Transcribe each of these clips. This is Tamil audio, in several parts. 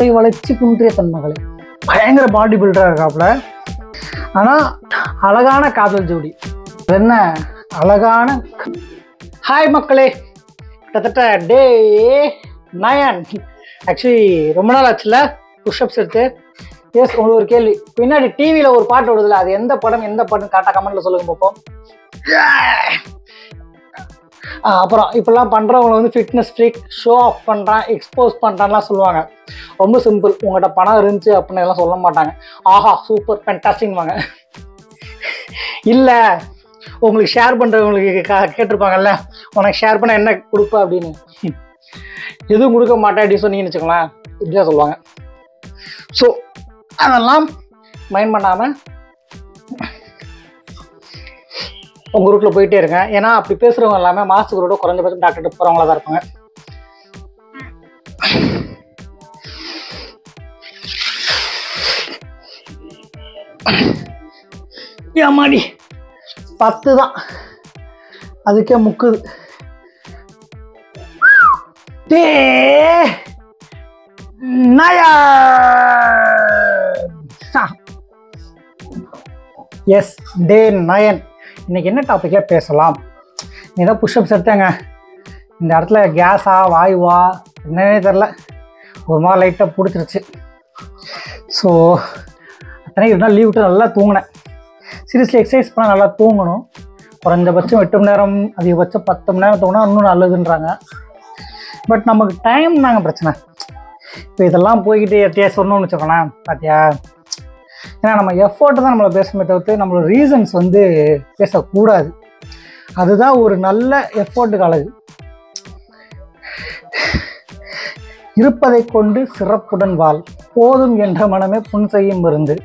கை வளைச்சி குன்றிய தன்மகளை. பயங்கர பாடி பில்டராக இருக்காப்புல ஆனால் அழகான காதல் ஜோடி. என்ன? அழகான ஹாய் மக்களே. கிட்டத்தட்ட டே நயன் ஆக்சுவலி ரொம்ப நாள் ஆச்சுல. புஷ்அப்ஸ் எடுத்து. எஸ் உங்களுக்கு ஒரு கேள்வி. பின்னாடி டிவியில் ஒரு பாட்டு ஓடுதுல. அது எந்த படம் எந்த படம் கரெக்டாக கமெண்ட்ல சொல்லுங்க பார்ப்போம். அப்புறம் இப்பெல்லாம் பண்ணுறவங்களை வந்து ஃபிட்னஸ் ஃப்ரீக் ஷோ ஆஃப் பண்ணுறான் எக்ஸ்போஸ் பண்ணுறான்லாம் சொல்லுவாங்க. ரொம்ப சிம்பிள் உங்கள்கிட்ட பணம் இருந்துச்சு அப்படின்னு எல்லாம் சொல்ல மாட்டாங்க. ஆஹா சூப்பர் ஃபென்டாஸ்டிங்வாங்க இல்லை உங்களுக்கு ஷேர் பண்ணுறவங்களுக்கு கா கேட்டிருப்பாங்கல்ல உனக்கு ஷேர் பண்ண என்ன கொடுப்ப? அப்படின்னு. எதுவும் கொடுக்க மாட்டேன் அப்படின்னு சொன்னீங்கன்னு வச்சுக்கோங்களேன் இப்படிதான் சொல்லுவாங்க. ஸோ அதெல்லாம் மைண்ட் பண்ணாமல் உங்கள் ரூட்டில் போயிட்டே இருங்க. ஏன்னா அப்படி பேசுகிறவங்க எல்லாமே மாதத்துக்கு ரூட குறைஞ்சபட்சம் டாக்டர்கிட்ட போகிறவங்களா தான் இருப்பாங்க. ஏமாடி பத்து தான். அதுக்கே முக்குது. டே! நயா! எஸ் டே நயன் இன்றைக்கி என்ன டாப்பிக்காக பேசலாம்? நீ தான் புஷ்அப்ஸ் எடுத்தேங்க. இந்த இடத்துல கேஸா வாயுவா? என்னன்னே தெரில ஒரு மாதிரி லைட்டாக பிடிச்சிருச்சு. ஸோ அத்தனை ஒரு நாள் லீவ் விட்டு நல்லா தூங்கினேன். சீரியஸ்லி எக்ஸசைஸ் பண்ணால் நல்லா தூங்கணும். குறைஞ்சபட்சம் எட்டு மணி நேரம் அதிகபட்சம் பத்து மணி நேரம் தூங்கினா இன்னும் நல்லதுன்றாங்க. பட் நமக்கு டைம் தாங்க பிரச்சனை. இப்போ இதெல்லாம் போய்கிட்டு எட்டையா சொன்னோம்னு வச்சுக்கோங்களேன். பார்த்தியா ஏன்னா நம்ம எஃபோர்ட் தான் நம்மளை பேசுமே தவிர்த்து நம்மளோட ரீசன்ஸ் வந்து பேசக்கூடாது. அதுதான் ஒரு நல்ல எஃபோர்ட்டுக்கு அழகு. இருப்பதை கொண்டு சிறப்புடன் வாழ். போதும் என்ற மனமே புன் செய்யும் மருந்து.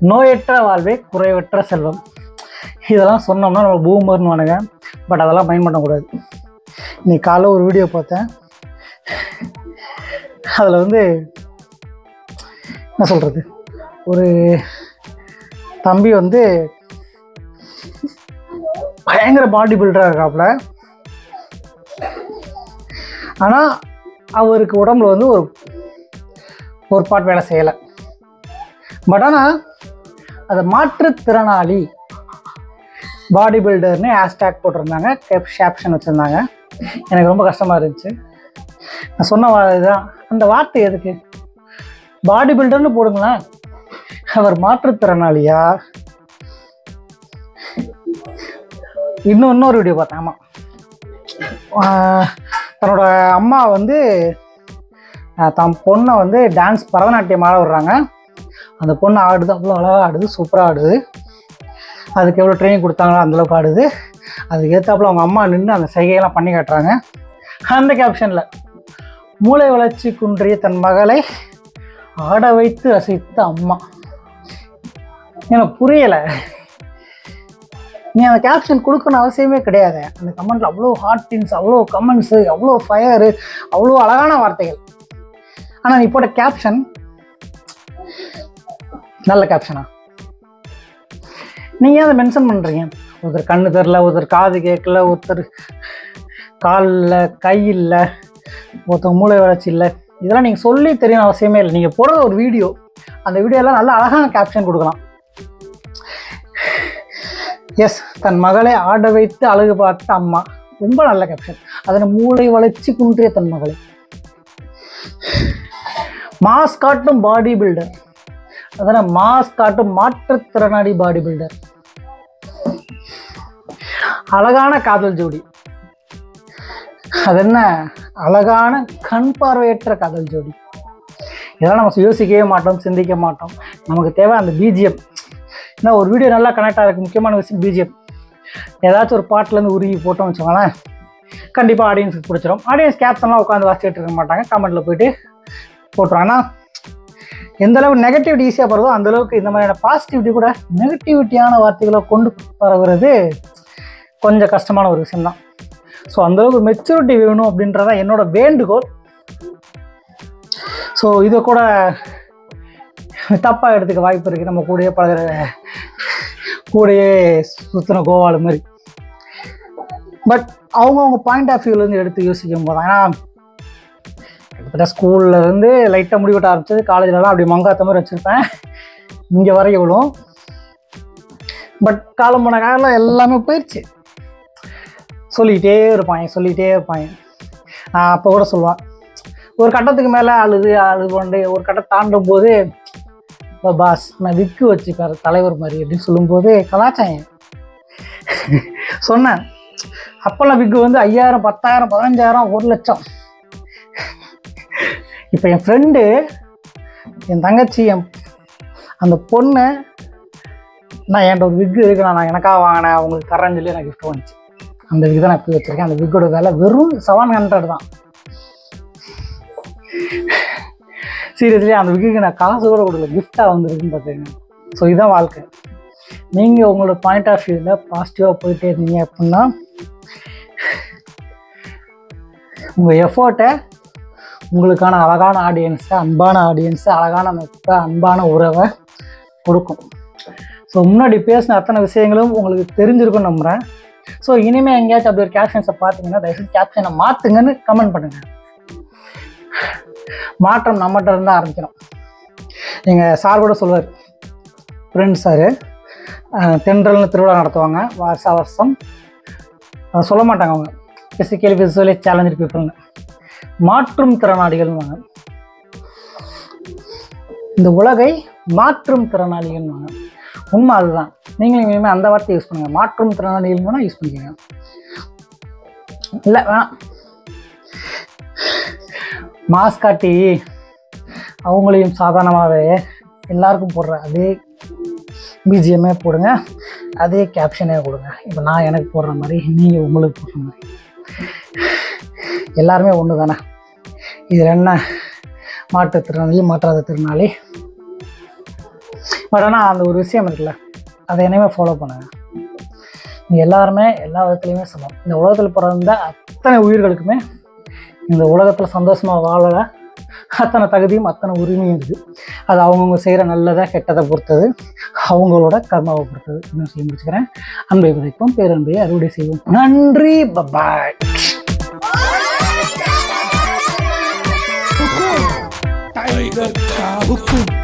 நோயற்ற வாழ்வே குறைவற்ற செல்வம். இதெல்லாம் சொன்னோம்னா நம்ம பூமர்னு வானுங்க. பட் அதெல்லாம் மைண்ட் பண்ணக்கூடாது. நீ காலைல ஒரு வீடியோ பார்த்தேன். அதில் வந்து என்ன சொல்கிறது ஒரு தம்பி வந்து பயங்கர பாடி பில்டராக இருக்காப்புல ஆனால் அவருக்கு உடம்புல வந்து ஒரு ஒரு பாட் வேலை செய்யலை. பட் ஆனால் அதை மாற்றுத்திறனாளி பாடி பில்டர்னு ஹேஷ்டேக் போட்டிருந்தாங்க கேப்ஷன் வச்சுருந்தாங்க. எனக்கு ரொம்ப கஷ்டமாக இருந்துச்சு. நான் சொன்ன இதுதான் அந்த வார்த்தை எதுக்கு? பாடி பில்டர்னு போடுங்களேன். அவர் மாற்றுத்திறனாளியா? இன்னும் இன்னொரு வீடியோ பார்த்தேன் ஆமாம் தன்னோட அம்மா வந்து தன் பொண்ணை வந்து டான்ஸ் பரதநாட்டியம் ஆட விடுறாங்க. அந்த பொண்ணு ஆடுது அவ்வளோ அழகாக ஆடுது சூப்பராக ஆடுது. அதுக்கு எவ்வளோ ட்ரைனிங் கொடுத்தாங்களோ அந்தளவுக்கு ஆடுது. அதுக்கு ஏற்றாப்புல அவங்க அம்மா நின்று அந்த சைகையெல்லாம் பண்ணி காட்டுறாங்க. அந்த கேப்ஷனில் மூளை வளர்ச்சி குன்றிய தன் மகளை ஆட வைத்து ரசித்த அம்மா. எனக்கு புரியலை. நீ அந்த கேப்ஷன் கொடுக்கணும் அவசியமே கிடையாது. அந்த கமெண்ட்ல அவ்வளோ ஹார்டின்ஸ் அவ்வளோ கமெண்ட்ஸு அவ்வளோ ஃபயரு அவ்வளோ அழகான வார்த்தைகள். ஆனால் நீ போட்ட கேப்ஷன் நல்ல கேப்ஷனா நீங்கள் ஏன் அதை மென்ஷன் பண்ணுறீங்க ஒருத்தர் கண்ணு தெரில ஒருத்தர் காது கேட்கல ஒருத்தர் காலில் கை இல்லை ஒருத்தர் மூளை வளர்ச்சி இல்லை. இதெல்லாம் நீங்கள் சொல்லி தெரியணும் அவசியமே இல்லை. நீங்கள் போடுற ஒரு வீடியோ அந்த வீடியோலாம் நல்ல அழகான கேப்ஷன் கொடுக்கலாம். எஸ் தன் மகளை ஆட வைத்து அழகு பார்த்த அம்மா. ரொம்ப நல்ல கேப்ஷன் அதன் மூளை வளர்ச்சி குன்றிய தன் மகளை. மாஸ் காட்டும் பாடி பில்டர் அதனை மாஸ் காட்டும் மாற்றுத்திறனாளி பாடி பில்டர் அழகான காதல் ஜோடி. அது என்ன அழகான கண் பார்வையற்ற காதல் ஜோடி. இதெல்லாம் நம்ம யோசிக்கவே மாட்டோம் சிந்திக்க மாட்டோம். நமக்கு தேவை அந்த பிஜிஎம் ஏன்னா ஒரு வீடியோ நல்லா கனெக்ட் ஆகிருக்கு முக்கியமான விஷயம் பிஜிஎம் ஏதாச்சும் ஒரு பாட்டிலேருந்து உருகி போட்டோம் வச்சுக்கோங்களேன். கண்டிப்பாக ஆடியன்ஸுக்கு பிடிச்சிடும் ஆடியன்ஸ் கேப்ஷன்லாம் உட்காந்து வாசிச்சுட்டு இருக்க மாட்டாங்க. கமெண்ட்டில் போயிட்டு போட்டுருவாங்க. ஆனால் எந்த அளவுக்கு நெகட்டிவிட்டி ஈஸியாக போகிறதோ அந்த அளவுக்கு இந்த மாதிரியான பாசிட்டிவிட்டி கூட நெகட்டிவிட்டியான வார்த்தைகளை கொண்டு பரவுறது கொஞ்சம் கஷ்டமான ஒரு விஷயம்தான் ஸோ அந்தளவுக்கு மெச்சூரிட்டி வேணும் அப்படின்றதான் என்னோட வேண்டுகோள். ஸோ இதை கூட தப்பாக எடுத்துக்க வாய்ப்பு இருக்குது நம்ம கூடயே பழகிற கூடயே சுற்றின கோவாலு மாதிரி. பட் அவங்கவுங்க பாயிண்ட் ஆஃப் வியூலேருந்து எடுத்து யோசிக்கும் போது ஏன்னா கிட்டத்தட்ட ஸ்கூல்ல லைட்டாக முடி ஆரம்பிச்சது. காலேஜ்லலாம் அப்படி மங்காத்த மாதிரி வச்சுருப்பேன். இங்கே வர எவ்வளோ பட் காலம் போன காலம் எல்லாமே போயிடுச்சு சொல்லிக்கிட்டே இருப்பாங்க சொல்லிக்கிட்டே இருப்பாங்க. நான் அப்போ கூட சொல்லுவேன். ஒரு கட்டத்துக்கு மேலே அழுது அழுது கொண்டு ஒரு கட்டம் தாண்டும் போது இப்போ பாஸ் நான் விக்கு வச்சுப்பார் தலைவர் மாதிரி அப்படின்னு சொல்லும்போது கலாச்சாரம் சொன்னேன். அப்போல்லாம் விக்கு வந்து ஐயாயிரம் பத்தாயிரம் பதினஞ்சாயிரம் ஒரு லட்சம். இப்போ என் ஃப்ரெண்டு என் தங்கச்சி என் அந்த பொண்ணு நான் என்கிட்ட ஒரு விக்கு இருக்கு நான் எனக்காக வாங்கினேன் அவங்களுக்கு தரேன்னு சொல்லி எனக்கு கிஃப்ட் வந்துச்சு அந்த விக்கு தான் நான் போய் வச்சிருக்கேன். அந்த விக்கோட விலை வெறும் செவன் ஹண்ட்ரட் தான். சீரியஸ்லி அந்த விக்குக்கு நான் காசு கூட கொடுக்கல. கிஃப்டாக வந்திருக்குன்னு பார்த்தீங்கன்னா. ஸோ இதுதான் வாழ்க்கை. நீங்கள் உங்களோட பாயிண்ட் ஆஃப் வியூவில் பாசிட்டிவாக போயிட்டே இருந்தீங்க அப்படின்னா உங்கள் எஃபோர்ட்டை உங்களுக்கான அழகான ஆடியன்ஸை அன்பான ஆடியன்ஸை அழகான மக்களை அன்பான உறவை கொடுக்கும். ஸோ முன்னாடி பேசின அத்தனை விஷயங்களும் உங்களுக்கு தெரிஞ்சிருக்கும்னு நம்புகிறேன் ஸோ இனிமேல் எங்கேயாச்சும் அப்படி ஒரு கேப்ஷன்ஸை பார்த்தீங்கன்னா தயவுசெய்து கேப்ஷனை மாற்றுங்கன்னு கமெண்ட் பண்ணுங்கள் மாற்றம் நம்மகிட்ட இருந்தால் ஆரம்பிக்கணும். எங்கள் சார் கூட சொல்லுவார் ஃப்ரெண்ட் சார் தென்றல்னு திருவிழா நடத்துவாங்க வருஷ வருஷம். அதை சொல்ல மாட்டாங்க அவங்க. ஃபிசிக்கலி ஃபிசிக்கலி சேலஞ்சு பீப்புள்னு மாற்றும் திறனாளிகள்வாங்க இந்த உலகை மாற்றும் திறனாளிகள்வாங்க உண்மை அதுதான். நீங்களும் இனிமேல் அந்த வார்த்தையை யூஸ் பண்ணுங்கள் மாற்றும் திறனாளிகள் வேணால் யூஸ் பண்ணிக்கோங்க. இல்லை வேணாம். மாஸ்க் காட்டி அவங்களையும் சாதாரணமாகவே எல்லாருக்கும் போடுற அதே பிஜிஎம்மே போடுங்க அதே கேப்ஷனே கொடுங்க. இப்போ நான் எனக்கு போடுற மாதிரி நீங்கள் உங்களுக்கு போடுற மாதிரி. எல்லாருமே ஒன்று தானே? இதில் என்ன மாற்றுத்திறனாளி மாற்றாத திறனாளி? பட் ஆனால் அந்த ஒரு விஷயம் இருக்குல்ல அதை என்னையுமே ஃபாலோ பண்ணுங்க. நீங்கள் எல்லாருமே எல்லா விதத்துலையுமே சமம். இந்த உலகத்தில் பிறந்த அத்தனை உயிர்களுக்குமே இந்த உலகத்தில் சந்தோஷமாக வாழ அத்தனை தகுதியும் அத்தனை உரிமையும் இருக்குது. அது அவங்கவுங்க செய்கிற நல்லதாக கெட்டதை பொறுத்தது. அவங்களோட கர்மாவை பொறுத்தது. அப்படின்னு சொல்லி முடிச்சுக்கிறேன். அன்பை விதைப்போம் பேரன்பை அறுவடை செய்வோம். நன்றி பாய் டைகர்